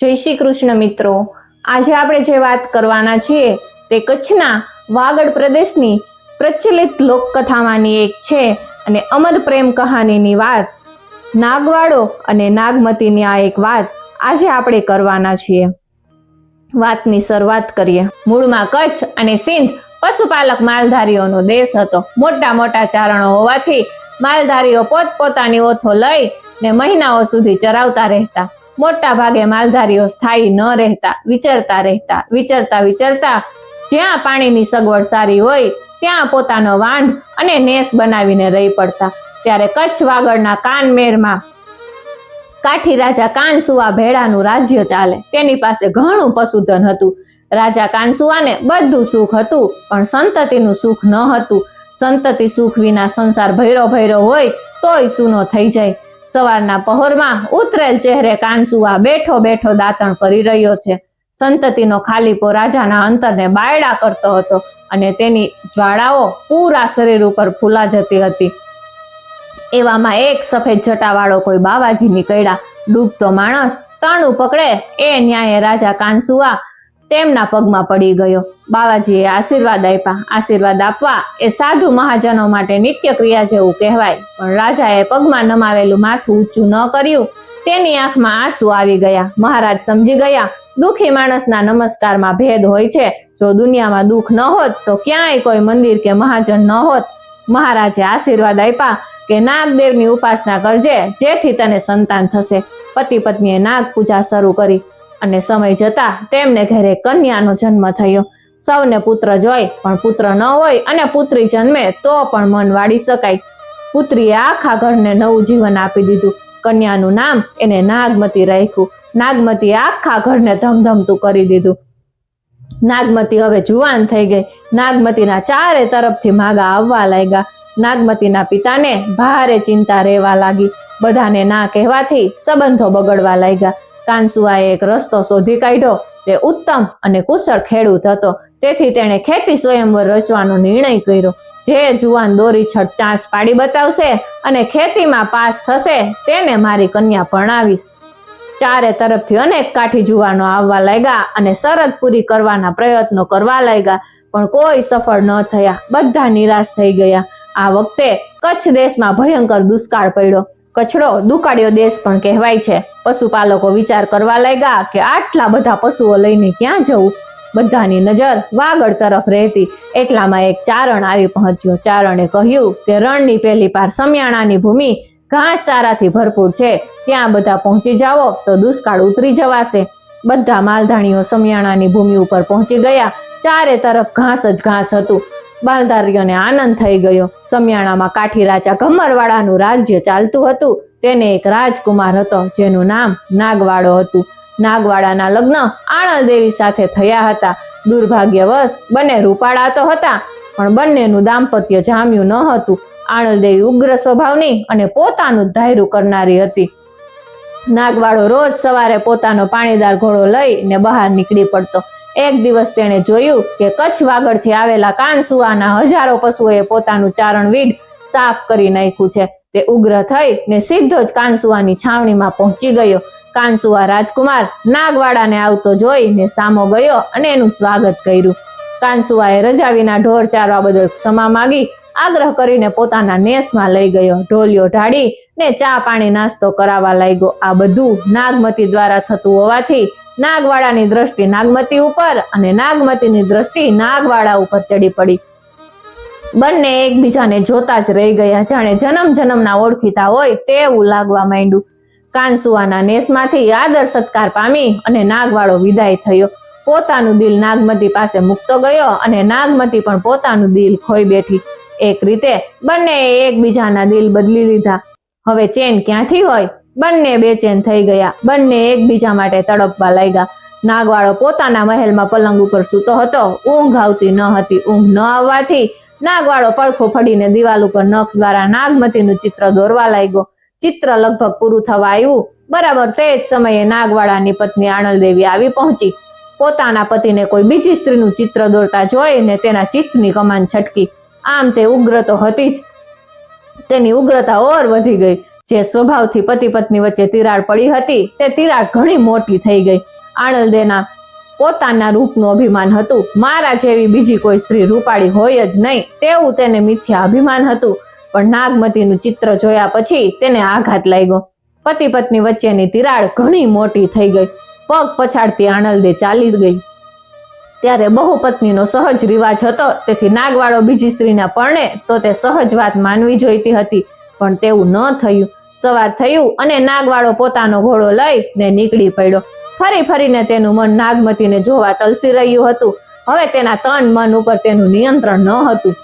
જય શ્રી કૃષ્ણ મિત્રો. આજે આપણે જે વાત કરવાના છીએ તે કચ્છના વાગડ પ્રદેશની પ્રચલિત લોકકથામાંની એક છે અને અમર પ્રેમ કહાનીની વાત. નાગવાડો અને નાગમતીની આ એક વાત આજે આપણે કરવાના છીએ. વાતની શરૂઆત કરીએ. મૂળમાં કચ્છ અને સિંધ પશુપાલક માલધારીઓનો દેશ હતો. મોટા મોટા ચારણો હોવાથી માલધારીઓ પોતપોતાની ઓથો લઈ ને મહિનાઓ સુધી ચરાવતા રહેતા. મોટા ભાગે માલધારીઓ સ્થાયી ન રહેતા, વિચરતા રહેતા, વિચરતા વિચરતા, જ્યાં પાણીની સગવડ સારી હોય, ત્યાં પોતાનો વાંઢ અને નેસ બનાવીને રહી પડતા. ત્યારે કચ્છ વાગડના કાનમેરમાં કાઠી રાજા કાનસુવા ભેડાનું રાજ્ય ચાલે. તેની પાસે ઘણું પશુધન હતું. રાજા કાનસુવાને બધું સુખ હતું, પણ સંતતિનું સુખ ન હતું. સંતતિ સુખ વિના સંસાર ભૈરો ભૈરો હોય, તોય સૂનો થઈ જાય. સવારના પહોરમાં ઉતરેલ ચહેરે કાનસુવા બેઠો બેઠો દાંતણ કરી રહ્યો છે. સંતતિનો ખાલીપો રાજાના અંતરને બાયડા કરતો હતો અને તેની જ્વાળાઓ પૂરા શરીર ઉપર ફૂલા જતી હતી. એવામાં એક સફેદ જટાવાળો કોઈ બાવાજી નીકળ્યા ડૂબતો માણસ તાણું પકડે એ ન્યાયે રાજા કાનસુવા તેમના પગમાં પડી ગયો. બાવાજીએ આશીર્વાદ આપ્યા. આશીર્વાદ આપવા એ સાધુ મહાજનો માટે નિત્ય ક્રિયા જેવું કહેવાય. પણ રાજાએ પગમાં નમાવેલું માથું ઊંચું ન કર્યું. તેની આંખમાં આંસુ આવી ગયા. મહારાજ સમજી ગયા, દુઃખી માણસના નમસ્કારમાં ભેદ હોય છે. જો દુનિયામાં દુઃખ ન હોત, તો ક્યાંય કોઈ મંદિર કે મહાજન ન હોત. મહારાજે આશીર્વાદ આપ્યા કે નાગદેવની ઉપાસના કરજે, જેથી તને સંતાન થશે. પતિ પત્નીએ નાગ પૂજા શરૂ કરી. અને સમય જતા તેમને ઘરે કન્યાનો જન્મ થયો. સૌને પુત્ર જોઈ, પણ પુત્ર ન હોય અને પુત્રી જન્મે તો પણ મન વાળી શકાય. પુત્રીએ આખા ઘરને નવું જીવન આપી દીધું. કન્યાનું નામ એને નાગમતી રાખ્યું. નાગમતી આખા ઘરને ધમધમતું કરી દીધું. નાગમતી હવે જુવાન થઈ ગઈ. નાગમતીના ચારે તરફથી માગા આવવા લાગ્યા. નાગમતીના પિતાને ભારે ચિંતા રહેવા લાગી. બધાને ના કહેવાથી સંબંધો બગડવા લાગ્યા. કાનસુઆએ એક રસ્તો શોધી કાઢ્યો તે ઉત્તમ અને કુશળ ખેડૂત હતો. તેથી તેણે ખેતી સ્વયંવર રચવાનો નિર્ણય કર્યો. જે જુવાન દોરી છટ ચાંચ પાડી બતાવશે અને ખેતીમાં પાસ થશે તેને મારી કન્યા ભણાવીશ ચારે તરફથી અનેક કાઠી જુવાનો આવવા લાગ્યા અને શરત પૂરી કરવાના પ્રયત્નો કરવા લાગ્યા, પણ કોઈ સફળ ન થયા. બધા નિરાશ થઈ ગયા. આ વખતે કચ્છ દેશમાં ભયંકર દુષ્કાળ પડ્યો. કચ્છડો દુકાળ્યો દેશ પણ કહેવાય છે. પશુપાલકો વિચાર કરવા લાગ્યા કે આટલા બધા પશુઓ લઈને ક્યાં જવું? બધાની નજર વાગડ તરફ રહેતી. એટલામાં એક ચારણ આવી પહોંચ્યો. ચારણે કહ્યું કે રણની પેલી પાર સમિયાણાની ભૂમિ ઘાસ ચારાથી ભરપૂર છે. ત્યાં બધા પહોંચી જાઓ તો દુષ્કાળ ઉતરી જવાશે. બધા માલધાણીઓ સમિયાણાની ભૂમિ ઉપર પહોંચી ગયા. ચારે તરફ ઘાસ જ ઘાસ હતું. માલધારીઓને આનંદ થઈ ગયો. સમિયાણામાં કાઠી રાજા ગમરવાડાનું રાજ્ય ચાલતું હતું. તેને એક રાજકુમાર હતો, જેનું નામ નાગવાડો હતું. નાગવાડાના લગ્ન આણલ દેવી સાથે થયા હતા. દુર્ભાગ્યવશ બંને રૂપાળા તો હતા, પણ બંનેનું દાંપત્ય જામ્યું ન હતું. આણલ દેવી ઉગ્ર સ્વભાવની અને પોતાનું ધાયરું કરનારી હતી. નાગવાડો રોજ સવારે પોતાનો પાણીદાર ઘોડો લઈને બહાર નીકળી પડતો. એક દિવસ તેણે જોયું કે કચ્છ વાગડથી આવેલા કાનસુઆના હજારો પશુઓએ પોતાનું ચારણવીડ સાફ કરી નાખ્યું છે. તે ઉગ્ર થઈ ને સીધો જ કાનસુઆની છાવણીમાં પહોંચી ગયો. કાનસુઆ રાજકુમાર નાગવાડાને આવતો જોઈને સામો ગયો અને એનું સ્વાગત કર્યું. કાનસુઆએ રજા વિના ઢોર ચારવા બદલ ક્ષમા માગી, આગ્રહ કરીને પોતાના નેસમાં લઈ ગયો. ઢોલિયો ઢાળી ને ચા પાણી નાસ્તો કરાવવા લાગ્યો. આ બધું નાગમતી દ્વારા થતું હોવાથી નાગવાડાની દ્રષ્ટિ નાગમતી ઉપર અને નાગમતીની દ્રષ્ટિ નાગવાડા ઉપર ચડી પડી. બંને એકબીજાને જોતા જ રહી ગયા. જાણે જન્મ જન્મના ઓળખીતા હોય તેવું લાગવા માંડ્યું. કાનસુવાના નેસમાંથી આદર સત્કાર પામી અને નાગવાડો વિદાય થયો. પોતાનું દિલ નાગમતી પાસે મૂકતો ગયો અને નાગમતી પણ પોતાનું દિલ ખોઈ બેઠી. એક રીતે બંને એકબીજાના દિલ બદલી લીધા. હવે ચેન ક્યાંથી હોય? બંને બેચેન થઈ ગયા. બંને એકબીજા માટે તડપવા લાગ્યા. નાગવાળો પોતાના મહેલમાં પલંગ ઉપર સૂતો હતો. ઊંઘ આવતી ન હતી. ઊંઘ ન આવવાથી નાગવાળો પડખો ફડીને દિવાલ ઉપર નખ દ્વારા નાગમતીનું ચિત્ર દોરવા લાગ્યો. ચિત્ર લગભગ પૂરું થવા આવ્યું. બરાબર તે જ સમયે નાગવાળાની પત્ની આણલદેવી આવી પહોંચી. પોતાના પતિને કોઈ બીજી સ્ત્રીનું ચિત્ર દોરતા જોઈને તેના ચિત્તની કમાન છટકી. આમ તે ઉગ્ર તો હતી જ. તેની ઉગ્રતા ઓર વધી ગઈ. જે સ્વભાવથી પતિ પત્ની વચ્ચે તિરાડ પડી હતી, તે તિરાડ ઘણી મોટી થઈ ગઈ. આણંદેના પોતાના રૂપનું અભિમાન હતું. મારા જેવી બીજી કોઈ સ્ત્રી રૂપાળી હોય જ નહીં. તેવું તેને મિથ્યા અભિમાન હતું. પણ નાગમતીનું ચિત્ર જોયા પછી તેને આઘાત લાગ્યો. પતિ પત્ની વચ્ચેની તિરાડ ઘણી મોટી થઈ ગઈ. પગ પછાડતી આણંદે ચાલી ગઈ. ત્યારે બહુ પત્નીનો સહજ રિવાજ હતો. તેથી નાગવાળો બીજી સ્ત્રીના પરણે તો તે સહજ વાત માનવી જોઈતી હતી. પણ તેવું ન થયું. સવાર થયું અને નાગવાળો પોતાનો ઘોડો લઈને નીકળી પડ્યો. ફરી ફરીને તેનું મન નાગમતીને જોવા તલસી રહ્યું હતું. હવે તેના તન મન ઉપર તેનું નિયંત્રણ ન હતું.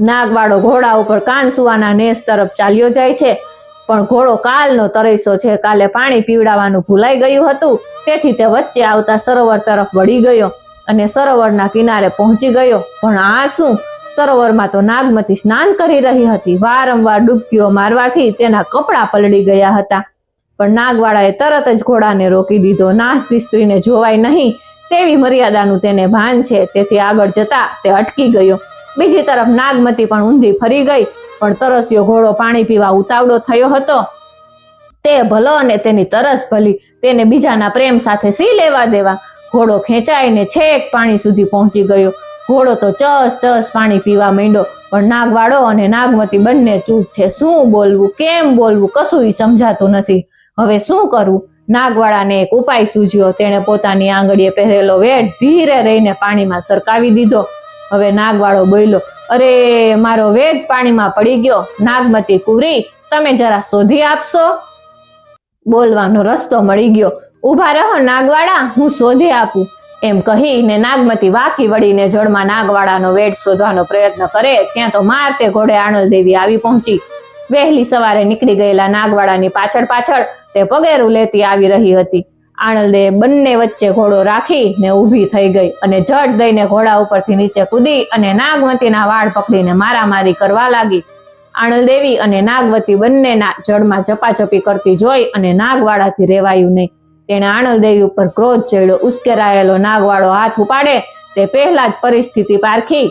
નાગવાળો ઘોડા ઉપર કાન સુવાના નેસ તરફ ચાલ્યો જાય છે. પણ ઘોડો કાલનો તરૈસો છે. કાલે પાણી પીવડાવવાનું ભૂલાઈ ગયું હતું. તેથી તે વચ્ચે આવતા સરોવર તરફ વળી ગયો અને સરોવરના કિનારે પહોંચી ગયો. પણ આ શું? સરોવરમાં તો નાગમતી સ્નાન કરી રહી હતી. વારંવાર ડૂબકીઓ મારવાથી તેના કપડાં પલળી ગયા હતા. પણ નાગવાળાએ તરત જ ઘોડાને રોકી દીધો. નાચતી સ્ત્રીને જોવાય નહીં તેવી મર્યાદાનું તેને ભાન છે. તેથી આગળ જતા તે અટકી ગયો. બીજી તરફ નાગમતી પણ ઊંધી ફરી ગઈ, પણ તરસ્યો ઘોડો પાણી પીવા ઉતાવળો થયો હતો. તે ભલો અને તેની તરસ ભલી, તેને બીજાના પ્રેમ સાથે સી લેવા દેવા. ઘોડો ખેંચાઈને છેક પાણી સુધી પહોંચી ગયો. ઘોડો તો ચસ ચસ પાણી પીવા માંડ્યો. પણ નાગવાળો અને નાગમતી બંને ચૂપ છે. શું બોલવું, કેમ બોલવું કશું સમજાતું નથી. હવે શું કરવું નાગવાળાને એક ઉપાય સૂજ્યો તેણે પોતાની આંગળીએ પહેરેલો વેટ ધીરે રહીને પાણીમાં સરકાવી દીધો. હવે નાગવાળો બોલ્યો, અરે, મારો વેટ પાણીમાં પડી ગયો. નાગમતી કુરી, તમે જરા શોધી આપશો? બોલવાનો રસ્તો મળી ગયો. ઊભા રહો નાગવાળા, હું શોધી આપું. એમ કહીને નાગમતી વાકી વળીને જળમાં નાગવાડાનો વેટ શોધવાનો પ્રયત્ન કરે, ત્યાં તો મારતે ઘોડે આણલ દેવી આવી પહોંચી. વહેલી સવારે નીકળી ગયેલા નાગવાડાની પાછળ પાછળ તે પગેરું લેતી આવી રહી હતી. આણલદે બંને વચ્ચે ઘોડો રાખી ને ઊભી થઈ ગઈ અને જટ દઈને ઘોડા ઉપરથી નીચે કૂદી અને નાગવતીના વાળ પકડીને મારામારી કરવા લાગી. આણલદેવી અને નાગવતી બંનેના જળમાં ઝપાઝપી કરતી જોઈ અને નાગવાળાથી રેવાયું નહીં. તેણે આણલદેવી ઉપર ક્રોધ ચડ્યો, ઉશ્કેરાયેલો નાગવાળો હાથ ઉપાડે, તે પહેલા જ પરિસ્થિતિ પારખી.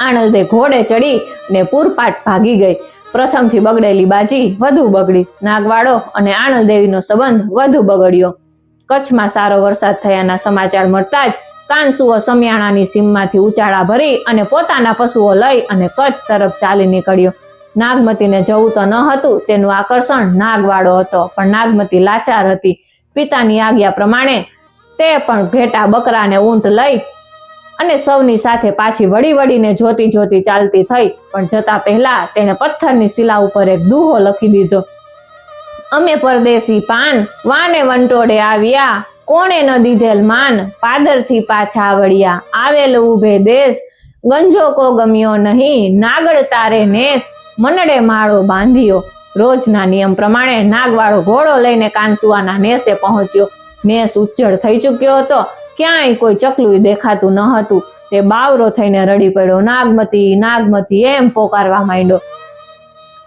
આણલદે ઘોડે ચડી ને પૂરપાટ ભાગી ગઈ. પ્રથમથી બગડેલી બાજી વધુ બગડી. નાગવાડો અને આણંદદેવીનો સંબંધ વધુ બગડ્યો. કચ્છમાં સારો વરસાદ થયાના સમાચાર મળતા જ કાનસુઓ સમિયાણાની સીમમાંથી ઉચાળા ભરી અને પોતાના પશુઓ લઈ અને કચ્છ તરફ ચાલી નીકળ્યો. નાગમતીને જવું તો ન હતું, તેનું આકર્ષણ નાગવાડો હતો, પણ નાગમતી લાચાર હતી. પિતાની આજ્ઞા પ્રમાણે તે પણ ઘેટા બકરાને ઊંટ લઈ અને સૌની સાથે પાછી વળી વળીને જોતી જોતી ચાલતી થઈ. પણ જતા પહેલા તેણે પથ્થરની શિલા ઉપર એક દુહો લખી દીધો. અમે પરદેશી પાન, વાને વંટોડે આવ્યા, કોણે ન દીધેલ માન, પાદરથી પાછા વળ્યા. આવેલ ઉભે દેશ, ગંજો કો ગમ્યો નહીં નાગડ તારે નેસ મનડે માળો બાંધ્યો. રોજના નિયમ પ્રમાણે નાગવાળો ઘોડો લઈને કાનસુઆના નેસે પહોંચ્યો. નેસ ઉજ્જળ થઈ ચૂક્યો હતો. ક્યાંય કોઈ ચકલું દેખાતું ન હતું. તે બાવરો થઈને રડી પડ્યો. નાગમતી નાગમતી, એમ પોકારવા માંડ્યો.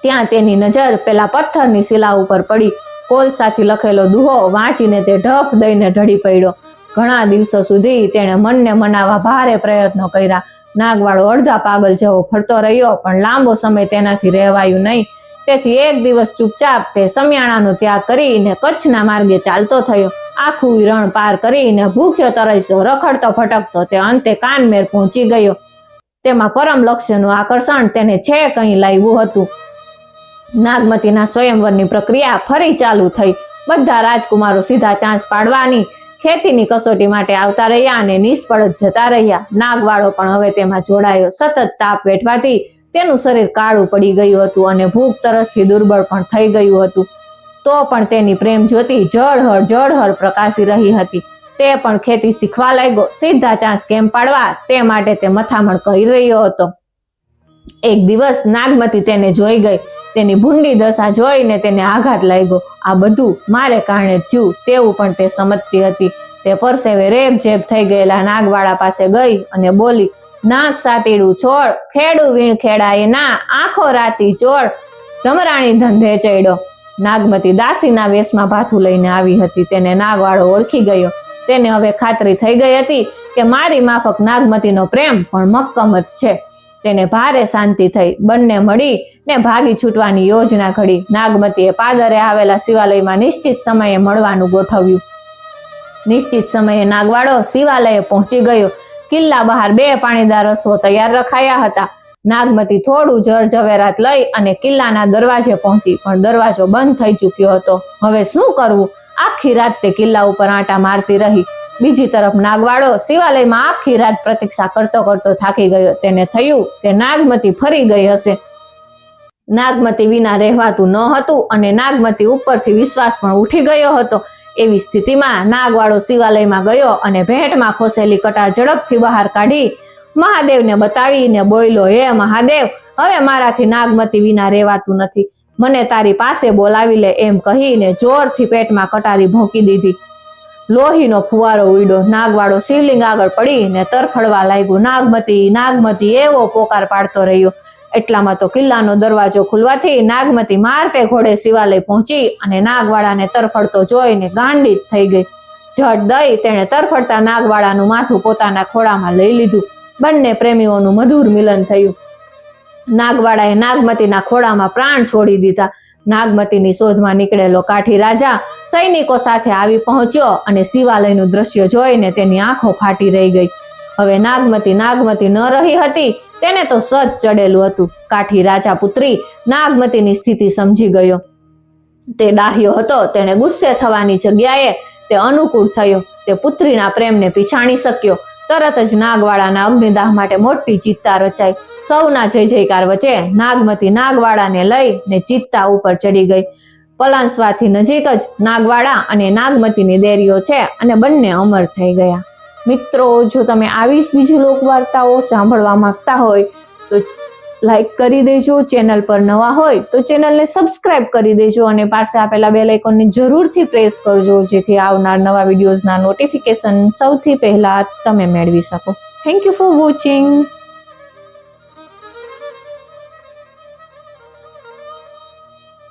ત્યાં તેની નજર પેલા પથ્થરની શિલા ઉપર પડી. કોલસાથી લખેલો દુહો વાંચીને તે ઢફ દઈને ઢળી પડ્યો. ઘણા દિવસો સુધી તેણે મનને મનાવવા ભારે પ્રયત્નો કર્યા. નાગવાળો અડધા પાગલ જેવો ફરતો રહ્યો, પણ લાંબો સમય તેનાથી રહેવાયું નહીં. તેથી એક દિવસ ચૂપચાપ તે સમિયાણાનો ત્યાગ કરીને કચ્છના માર્ગે ચાલતો થયો. આખું રણ પાર કરીને ભૂખ્યો તરસ્યો, રખડતો ફટકતો તે અંતે કાનમેર પહોંચી ગયો. તેમાં પરમ લક્ષ્યનું આકર્ષણ તેને છે કંઈ લાવ્યું હતું. નાગમતીના સ્વયંવરની પ્રક્રિયા ફરી ચાલુ થઈ. બધા રાજકુમારો સીધા ચાંચ પાડવાની, ખેતીની કસોટી માટે આવતા રહ્યા અને નિષ્ફળ જતા રહ્યા. નાગવાળો પણ હવે તેમાં જોડાયો. સતત તાપ વેઠવાથી તેનું શરીર કાળું પડી ગયું હતું અને ભૂખ તરસથી દુર્બળ પણ થઈ ગયું હતું. તો પણ તેની પ્રેમ જ્યોતિ જળહળ જળહળ પ્રકાશી રહી હતી. તે પણ ખેતી શીખવા લાગ્યો. સીધા ચાંસ કેમ પાડવા? તે માટે તે મથામણ કરી રહ્યો હતો. એક દિવસ નાગમતી તેને જોઈ ગઈ. તેની ભૂંડી દશા જોઈને તેને આઘાત લાગ્યો. આ બધું મારે કારણે થયું તેવું પણ તે સમજતી હતી. તે પરસેવે રેબ જેબ થઈ ગયેલા નાગવાળા પાસે ગઈ અને બોલી નાક સાતીડું છોડ, ખેડું વીણ ખેડાય ના, આખો રાતી ચોળ ધમરાણી ધંધે ચડ્યો. નાગમતી દાસીના વેશમાં ભાથું લઈને આવી હતી. તેને નાગવાળો ઓળખી ગયો. તેને હવે ખાતરી થઈ ગઈ હતી કે મારી માફક નાગમતીનો પ્રેમ પણ મક્કમ છે. તેને ભારે શાંતિ થઈ. બંને મળી ને ભાગી છૂટવાની યોજના ઘડી. નાગમતીએ પાદરે આવેલા શિવાલયમાં નિશ્ચિત સમયે મળવાનું ગોઠવ્યું. નિશ્ચિત સમયે નાગવાડો શિવાલયે પહોંચી ગયો. કિલ્લા બહાર બે પાણીદાર રસો તૈયાર રખાયા હતા. નાગમતી થોડું જર ઝવેરાત લઈ અને કિલ્લાના દરવાજે પહોંચી, પણ દરવાજો બંધ થઈ ચૂક્યો હતો. હવે શું કરવું? આખી રાત તે કિલ્લા ઉપર આંટા મારતી રહી. બીજી તરફ નાગવાડો શિવાલયમાં આખી રાત પ્રતીક્ષા કરતો કરતો થાકી ગયો. તેને થયું કે નાગમતી ફરી ગઈ હશે. નાગમતી વિના રહેવાતું ન હતું અને નાગમતી ઉપરથી વિશ્વાસ પણ ઉઠી ગયો હતો. એવી સ્થિતિમાં નાગવાળો શિવાલયમાં ગયો અને ભેટમાં ખોસેલી કટાર ઝડપથી બહાર કાઢી મહાદેવને બતાવીને બોયલો, હે મહાદેવ, હવે મારાથી નાગમતી વિના રહેવાતું નથી. મને તારી પાસે બોલાવી લે એમ કહીને જોરથી પેટમાં કટારી ભોંકી દીધી. લોહીનો ફુવારો ઉડ્યો. નાગવાળો શિવલિંગ આગળ પડીને તરફડવા લાગ્યો. નાગમતી નાગમતી, એવો પોકાર પાડતો રહ્યો. એટલામાં તો કિલ્લાનો દરવાજો ખુલવાથી નાગમતી મારતે ઘોડે શિવાલય પહોંચી અને નાગવાળાને તરફડતો જોઈને ગાંડિત થઈ ગઈ. જટ દઈ તેણે તરફડતા નાગવાળાનું માથું પોતાના ખોળામાં લઈ લીધું. બંને પ્રેમીઓનું મધુર મિલન થયું. નાગવાળાએ નાગમતીના ખોળામાં પ્રાણ છોડી દીધા. નાગમતીની શોધમાં નીકળેલો કાઠી રાજા સૈનિકો સાથે આવી પહોંચ્યો અને શિવાલયનું દ્રશ્ય જોઈને તેની આંખો ફાટી રહી ગઈ. હવે નાગમતી નાગમતી ન રહી હતી તેને તો સજ ચડેલું હતું. કાઠી રાજા પુત્રી નાગમતીની સ્થિતિ સમજી ગયો. તે ડાહ્યો હતો તેને ગુસ્સે થવાની જગ્યાએ તે અનુકૂળ થયો. તે પુત્રીના પ્રેમને પીછાણી શક્યો. તરત જ નાગવાળાના અગ્નિદાહ માટે મોટી ચિત્તા રચાઈ. સૌના જય જયકાર વચ્ચે નાગમતી નાગવાળાને લઈ ને ચિત્તા ઉપર ચડી ગઈ. પલાંસવાથી નજીક જ નાગવાડા અને નાગમતીની દેરીઓ છે અને બંને અમર થઈ ગયા. મિત્રો, જો તમે આવી જ બીજી લોકવાર્તાઓ સાંભળવા માંગતા હોય, તો લાઈક કરી દેજો, ચેનલ પર નવા હોય, તો ચેનલને સબસ્ક્રાઇબ કરી દેજો અને પાસે આપેલા બેલ આઇકોનને જરૂરથી પ્રેસ કરજો, જેથી આવનાર નવા વિડીયોઝના નોટિફિકેશન સૌથી પહેલાં તમે મેળવી શકો. Thank you for watching